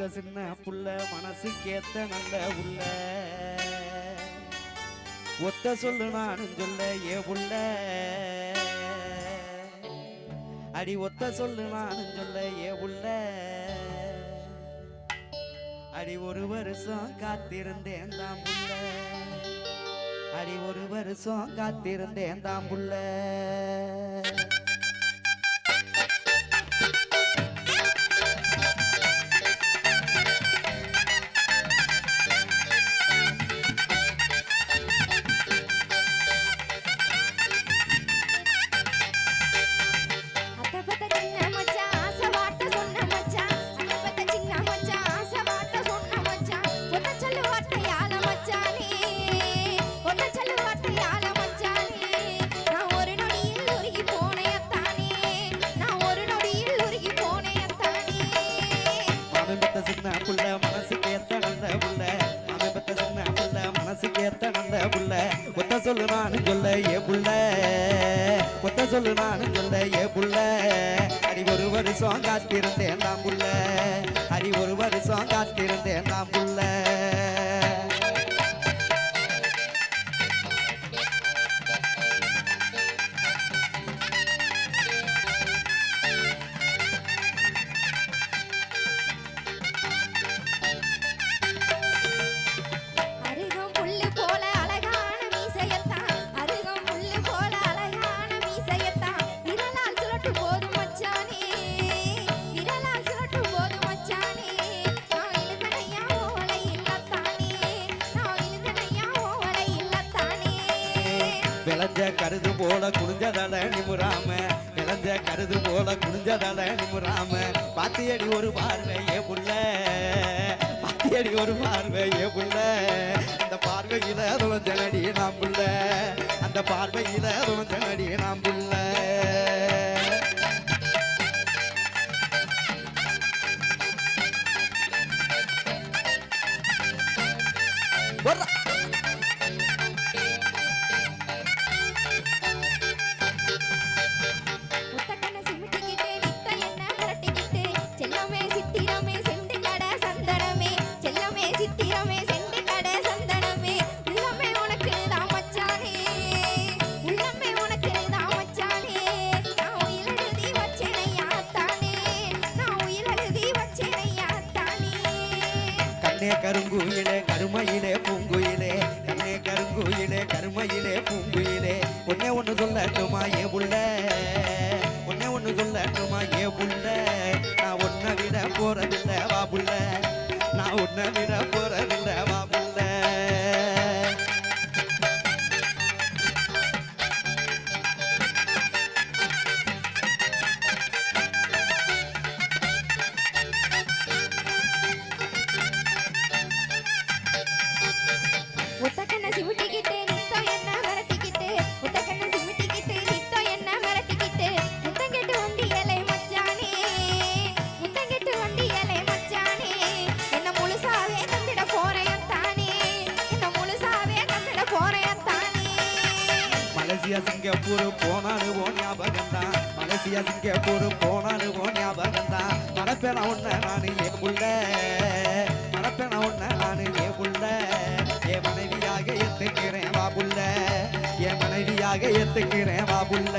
பெத்த சின்ன புள்ள மனசுக்கேத்த நல்ல உள்ள. ஒத்த சொல்லு நானும் சொல்ல ஏ புள்ள அடி ஒத்த சொல்லு நானும் சொல்ல ஏ புள்ள அடி ஒரு வருஷம் காத்திருந்தேன் தான் புள்ள அடி ஒரு வருஷம் காத்திருந்தேன் தான் புள்ள வருஷம் காத்திருந்தேன் நாம் புள்ள ஹரி ஒரு வருஷம் காத்திருந்தேன் நாம் புள்ள விளைஞ்ச கருது போல குனிஞ்சதட நிமுறாம விளைஞ்ச கருது போல குனிஞ்சதட நிமுறாம பாத்தியடி ஒரு பார்வையே புள்ள பாத்தியடி ஒரு பார்வையே புள்ள. அந்த பார்வையில துவஞ்சனடி நாம் புள்ள அந்த பார்வையில துவஞ்சனடி நாம் புள்ள. கண்ணே கருங்குயிலே கருமையிலே பூங்குயிலே கண்ணே கருங்குயிலே கருமையிலே பூங்குயிலே. ஒன்னே ஒண்ணு சொல்லட்டுமா ஏ புள்ள? ஒன்னே ஒண்ணு சொல்லட்டுமா ஏ புள்ள? நான் உன்னை விட போறதில்லை வா புள்ள. நான் உன்னை விட போறதில்ல மலேசியா சிங்கப்பூர் போனாலும் ஓ ஞாபகம் தான் மலேசியா சிங்கப்பூர் போனாலும் ஓ ஞாபகம் தான் மறப்பேன உன்ன நானு ஏ புள்ள. மறப்பேன உன்ன நானு ஏ புள்ள. என் மனைவியாக எத்துக்கிறேன் வா புள்ள. என் மனைவியாக எத்துக்கிறேன் வா புள்ள.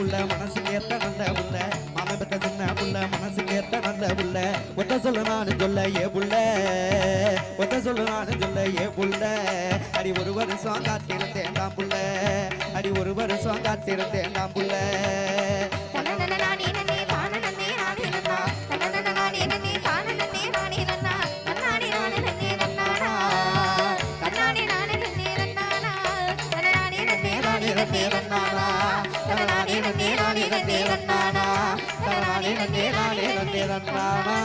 புள்ள மனசு கேட்ட நல்ல புள்ள. மாமன் பெத்த சின்ன புள்ள மனசு கேட்ட நல்ல புள்ள. ஒத்த சொல்ல நானு சொல்ல ஏ புள்ள. ஒத்த சொல்ல நானு சொல்ல ஏ புள்ள. அடி ஒரு வருஷம் காத்திருந்தேன் தான் புள்ள. அடி ஒரு வருஷம் காத்திருந்தேன் தான் புள்ள. நானே நன்னே நன்னானா நானே நன்னே நானே நன்னே நன்னானா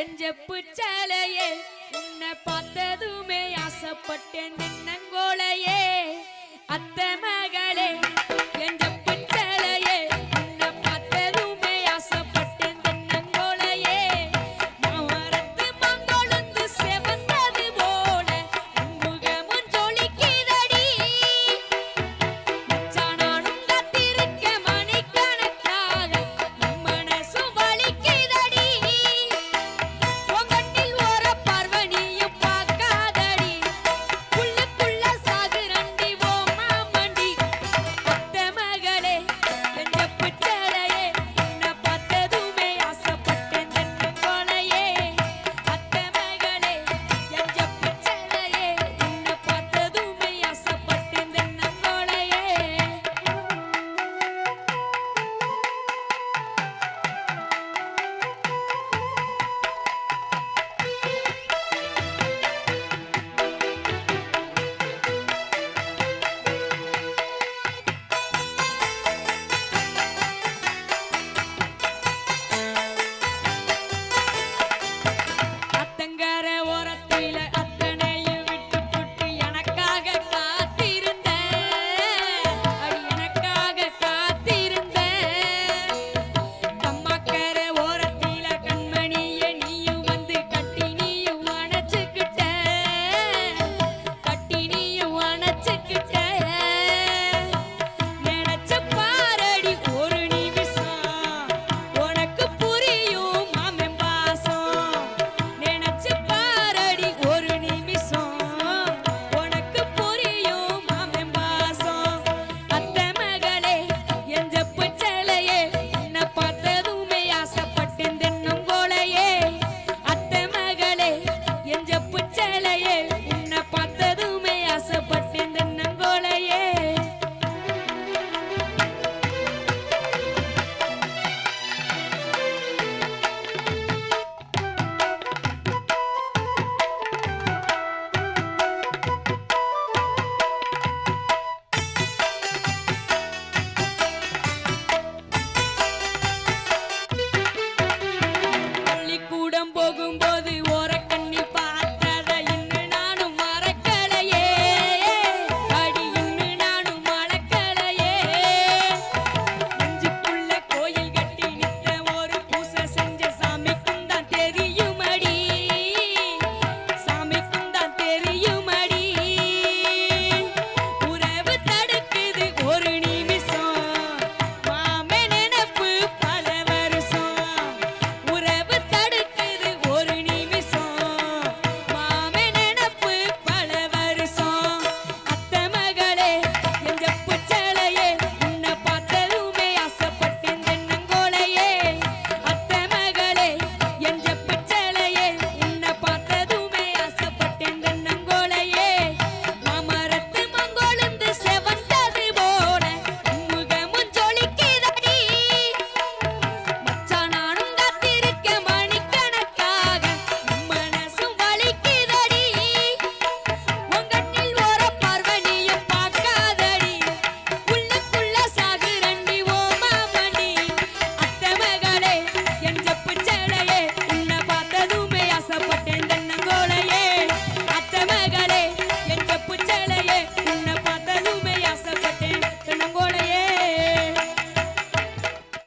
என் ஜப்பு சாலையே உன்னை பார்த்ததுமே ஆசைப்பட்டேன் நென்னங்கோலையே அத்த